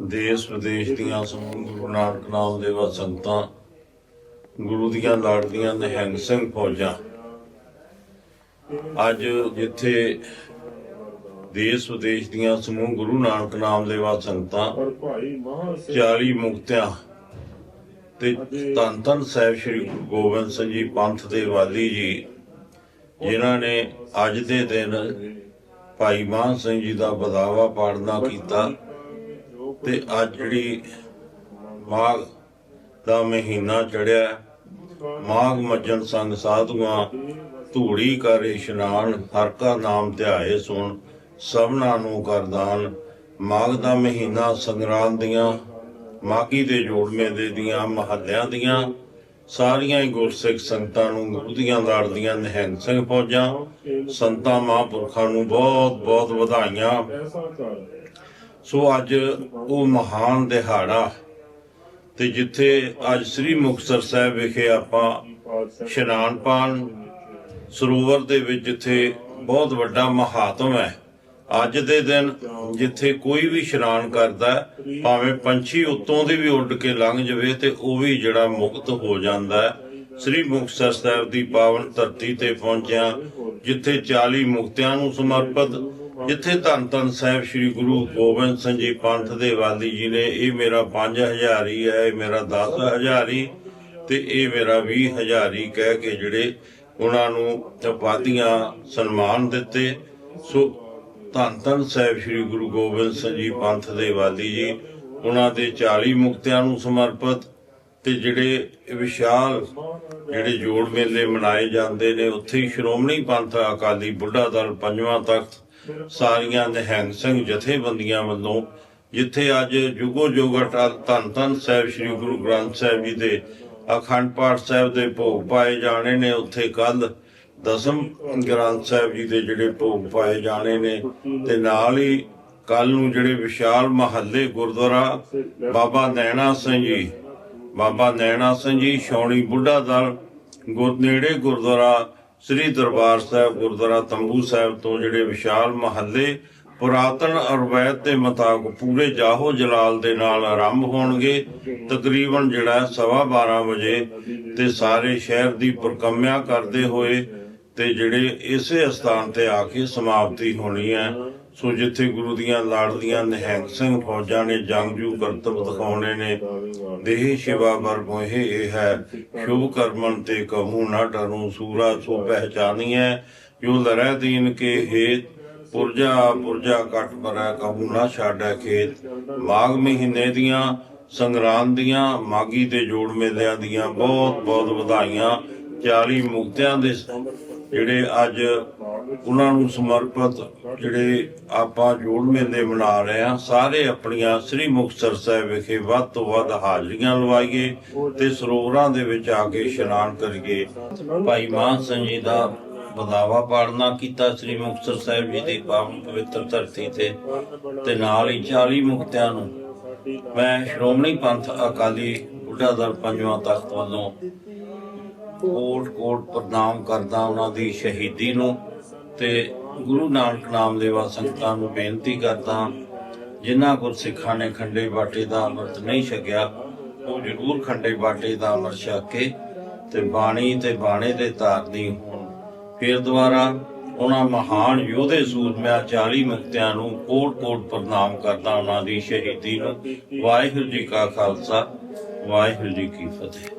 ਦੇਸ਼ ਵਿਦੇਸ਼ ਦੀਆਂ ਸਮੂਹ ਗੁਰੂ ਨਾਨਕ ਨਾਮ ਦੇ ਸੰਗਤਾਂ ਗੁਰੂ ਦੀਆਂ ਲਾੜਦੀਆਂ ਨਿਹੰਗ ਸਿੰਘ ਫੌਜਾਂ। ਅੱਜ ਜਿੱਥੇ ਦੇਸ਼ ਵਿਦੇਸ਼ ਦੀਆਂ ਸਮੂਹ ਗੁਰੂ ਨਾਨਕ ਨਾਮ ਦੇ ਸਿੰਘ 40 ਮੁਕਤਿਆਂ ਤੇ ਧੰਨ ਧੰਨ ਸਾਹਿਬ ਸ੍ਰੀ ਗੁਰੂ ਗੋਬਿੰਦ ਸਿੰਘ ਜੀ ਪੰਥ ਦੇ ਵਾਲੀ ਜੀ ਜਿਨ੍ਹਾਂ ਨੇ ਅੱਜ ਦੇ ਦਿਨ ਭਾਈ ਮਾਨ ਸਿੰਘ ਜੀ ਦਾ ਬਦਾਵਾ ਪਾੜਨਾ ਕੀਤਾ। ਤੇ ਅੱਜ ਜਿਹੜੀ ਮਾਘ ਦਾ ਮਹੀਨਾ ਚੜਿਆ, ਮਾਘ ਮੱਜਨ ਸੰਗ ਸਾਧੂਆਂ ਧੂੜੀ ਕਰ ਇਸ਼ਨਾਨ, ਹਰ ਕਾ ਨਾਮ ਧਿਆਏ ਸੁਣ, ਸਭਨਾ ਨੂੰ ਕਰਦਾਨ ਮਾਘ ਦਾ ਮਹੀਨਾ ਸੰਗਰਾਮ ਦੀਆਂ ਮਾਗੀ ਦੇ ਜੋੜ ਦੇ ਦੀਆਂ, ਮਹੱਲਿਆਂ ਦੀਆਂ, ਸਾਰੀਆਂ ਹੀ ਗੁਰਸਿੱਖ ਸੰਗਤਾਂ ਨੂੰ ਗੁਰੂ ਦੀਆਂ ਲਾੜਦੀਆਂ ਨਿਹੰਗ ਸਿੰਘ ਫੌਜਾਂ, ਸੰਤਾਂ ਮਹਾਂਪੁਰਖਾਂ ਨੂੰ ਬਹੁਤ ਬਹੁਤ ਵਧਾਈਆਂ। ਸੋ ਅੱਜ ਉਹ ਮਹਾਨ ਦਿਹਾੜਾ ਤੇ ਜਿੱਥੇ ਅੱਜ ਸ੍ਰੀ ਮੁਕਤਸਰ ਸਾਹਿਬ ਵਿਖੇ ਆਪਾਂ ਇਸ਼ਨਾਨ ਪਾਣ ਸਰੋਵਰ ਦੇ ਵਿੱਚ ਜਿੱਥੇ ਬਹੁਤ ਵੱਡਾ ਮਹਾਤਮ ਹੈ ਅੱਜ ਦੇ ਦਿਨ ਜਿੱਥੇ ਕੋਈ ਵੀ ਇਸ਼ਨਾਨ ਕਰਦਾ ਹੈ, ਭਾਵੇਂ ਪੰਛੀ ਉੱਤੋਂ ਦੀ ਵੀ ਉੱਡ ਕੇ ਲੰਘ ਜਾਵੇ ਤੇ ਉਹ ਵੀ ਜਿਹੜਾ ਮੁਕਤ ਹੋ ਜਾਂਦਾ ਹੈ। ਸ੍ਰੀ ਮੁਕਤਸਰ ਸਾਹਿਬ ਦੀ ਪਾਵਨ ਧਰਤੀ ਤੇ ਪਹੁੰਚਿਆ ਜਿੱਥੇ 40 ਮੁਕਤਿਆਂ ਨੂੰ ਸਮਰਪਿਤ ਜਿੱਥੇ ਧੰਨ ਧੰਨ ਸਾਹਿਬ ਸ੍ਰੀ ਗੁਰੂ ਗੋਬਿੰਦ ਸਿੰਘ ਜੀ ਪੰਥ ਦੇ ਵਾਲੀ ਜੀ ਨੇ, ਇਹ ਮੇਰਾ 5000 ਹੀ ਹੈ, ਇਹ ਮੇਰਾ 10000 ਹੀ, ਤੇ ਇਹ ਮੇਰਾ 20000 ਹੀ ਕਹਿ ਕੇ ਜਿਹੜੇ ਉਹਨਾਂ ਨੂੰ ਉਪਾਧੀਆਂ ਸਨਮਾਨ ਦਿੱਤੇ। ਸੋ ਧੰਨ ਧੰਨ ਸਾਹਿਬ ਸ੍ਰੀ ਗੁਰੂ ਗੋਬਿੰਦ ਸਿੰਘ ਜੀ ਪੰਥ ਦੇ ਵਾਲੀ ਜੀ, ਉਹਨਾਂ ਦੇ 40 ਮੁਕਤਿਆਂ ਨੂੰ ਸਮਰਪਿਤ ਤੇ ਜਿਹੜੇ ਵਿਸ਼ਾਲ ਜਿਹੜੇ ਜੋੜ ਮੇਲੇ ਮਨਾਏ ਜਾਂਦੇ ਨੇ, ਉੱਥੇ ਸ਼੍ਰੋਮਣੀ ਪੰਥ ਅਕਾਲੀ ਬੁੱਢਾ ਦਲ ਪੰਜਵਾਂ ਤਖਤ ਸਾਰੀਆਂ ਨਿਹੰਗ ਸਿੰਘ ਜਥੇਬੰਦੀਆਂ ਵੱਲੋਂ ਜਿੱਥੇ ਅੱਜ ਜੁਗੋ ਜੁਗ ਧੰਨ ਧੰਨ ਸਾਹਿਬ ਸ੍ਰੀ ਗੁਰੂ ਗ੍ਰੰਥ ਸਾਹਿਬ ਜੀ ਦੇ ਅਖੰਡ ਪਾਠ ਸਾਹਿਬ ਦੇ ਭੋਗ ਪਾਏ ਜਾਣੇ ਨੇ, ਉੱਥੇ ਕੱਲ ਦਸਮ ਗ੍ਰੰਥ ਸਾਹਿਬ ਜੀ ਦੇ ਜਿਹੜੇ ਭੋਗ ਪਾਏ ਜਾਣੇ ਨੇ, ਤੇ ਨਾਲ ਹੀ ਕੱਲ ਨੂੰ ਜਿਹੜੇ ਵਿਸ਼ਾਲ ਮਹੱਲੇ ਗੁਰਦੁਆਰਾ ਬਾਬਾ ਨੈਣਾ ਸਿੰਘ ਜੀ, ਬਾਬਾ ਨੈਣਾ ਸਿੰਘ ਜੀ, ਛਾਉਣੀ ਬੁੱਢਾ ਦਲ ਗੁਰ, ਨੇੜੇ ਗੁਰਦੁਆਰਾ ਸ੍ਰੀ ਦਰਬਾਰ ਸਾਹਿਬ ਗੁਰਦੁਆਰਾ ਤੰਬੂ ਸਾਹਿਬ ਤੋਂ ਜਿਹੜੇ ਵਿਸ਼ਾਲ ਮਹੱਲੇ ਪੁਰਾਤਨ ਅਰਵੈਤ ਦੇ ਮੁਤਾਬਕ ਪੂਰੇ ਜਾਹੋ ਜਲਾਲ ਦੇ ਨਾਲ ਆਰੰਭ ਹੋਣਗੇ, ਤਕਰੀਬਨ ਜਿਹੜਾ ਸਵਾ 12 ਵਜੇ ਤੇ ਸਾਰੇ ਸ਼ਹਿਰ ਦੀ ਪ੍ਰਕੰਮਿਆ ਕਰਦੇ ਹੋਏ ਤੇ ਜਿਹੜੇ ਇਸੇ ਸਥਾਨ ਤੇ ਆ ਕੇ ਸਮਾਪਤੀ ਹੋਣੀ ਹੈ। ਸੋ ਜਿੱਥੇ ਗੁਰੂ ਦੀਆਂ ਲਾੜਦੀਆਂ ਨਿਹੰਗ ਸਿੰਘ ਫੌਜਾਂ ਨੇ ਜੰਗਜੂ ਕਰਤਬ ਦਿਖਾਉਣੇ ਨੇ, ਦੇਹ ਸ਼ਿਵਾ ਬਰ ਮੋਹਿ, ਇਹ ਹੈ ਸ਼ੁਭ ਕਰਮਨ ਤੇ ਕਹੂੰ ਨਾ ਡਰੂ ਸੂਰਾ, ਸੋ ਪਹਿਚਾਨੀਐ, ਜੋ ਲਰੈ ਦੀਨ ਕੇ ਹੇਤ, ਪੁਰਜਾ ਪੁਰਜਾ ਕਟ ਮਰੈ, ਕਹੂ ਨਾ ਛਾੜੈ ਖੇਤ। ਮਾਘ ਮਹੀਨੇ ਦੀਆਂ ਸੰਗਰਾਮ ਦੀਆਂ ਮਾਗੀ ਤੇ ਜੋੜ ਮੇਲਿਆਂ ਦੀਆਂ ਬਹੁਤ ਬਹੁਤ ਵਧਾਈਆਂ 40 ਮੁਕਤਿਆਂ ਦੇ ਜਿਹੜੇ ਅੱਜ ਉਹਨਾਂ ਨੂੰ ਸਮਰਪਿਤ ਜਿਹੜੇ ਆਪਾਂ ਜੋੜ ਮੇਲੇ ਮਨਾ ਰਹੇ ਆ ਸਾਰੇ ਆਪਣੀਆਂ ਸ੍ਰੀ ਮੁਕਤਸਰ ਸਾਹਿਬ ਵਿਖੇ ਵੱਧ ਤੋਂ ਵੱਧ ਹਾਜ਼ਰੀਆਂ ਲਵਾਈਏ ਤੇ ਸਰੋਵਰਾਂ ਦੇ ਵਿੱਚ ਆ ਕੇ ਇਸ਼ਨਾਨ ਕਰੀਏ। ਭਾਈ ਮਾਨ ਸਿੰਘ ਜੀ ਦਾ ਬਦਾਵਾ ਪਾੜਨਾ ਕੀਤਾ ਸ੍ਰੀ ਮੁਕਤਸਰ ਸਾਹਿਬ ਜੀ ਦੀ ਪਾਵਨ ਪਵਿੱਤਰ ਧਰਤੀ ਤੇ ਤੇ ਨਾਲ ਹੀ 40 ਮੁਕਤਿਆਂ ਨੂੰ ਮੈਂ ਸ਼੍ਰੋਮਣੀ ਪੰਥ ਅਕਾਲੀ ਬੁੱਢਾ ਦਲ ਪੰਜਵਾਂ ਤਖਤ ਵੱਲੋਂ ਕੋਟ ਕੋਟ ਪ੍ਰਣਾਮ ਕਰਦਾ ਉਹਨਾਂ ਦੀ ਸ਼ਹੀਦੀ ਨੂੰ। ਤੇ ਗੁਰੂ ਨਾਨਕ ਨਾਮ ਦੇਵਾ ਸੰਗਤਾਂ ਨੂੰ ਬੇਨਤੀ ਕਰਦਾ ਜਿਨ੍ਹਾਂ ਗੁਰਸਿੱਖਾਂ ਨੇ ਖੰਡੇ ਬਾਟੇ ਦਾ ਅੰਮ੍ਰਿਤ ਨਹੀਂ ਛਕਿਆ, ਉਹ ਜ਼ਰੂਰ ਖੰਡੇ ਬਾਟੇ ਦਾ ਅੰਮ੍ਰਿਤ ਛਕ ਕੇ ਤੇ ਬਾਣੀ ਤੇ ਬਾਣੇ ਦੇ ਧਾਰਨੀ ਹੋਣ। ਫਿਰ ਦੁਬਾਰਾ ਉਹਨਾਂ ਮਹਾਨ ਯੋਧੇ ਸੂਰਮਿਆਂ 40 ਮੁਕਤਿਆਂ ਨੂੰ ਕੋਟ ਕੋਟ ਪ੍ਰਣਾਮ ਕਰਦਾ ਉਹਨਾਂ ਦੀ ਸ਼ਹੀਦੀ ਨੂੰ ਵਾਹਿਗੁਰੂ ਜੀ ਕਾ ਖਾਲਸਾ, ਵਾਹਿਗੁਰੂ ਜੀ ਕੀ ਫਤਿਹ।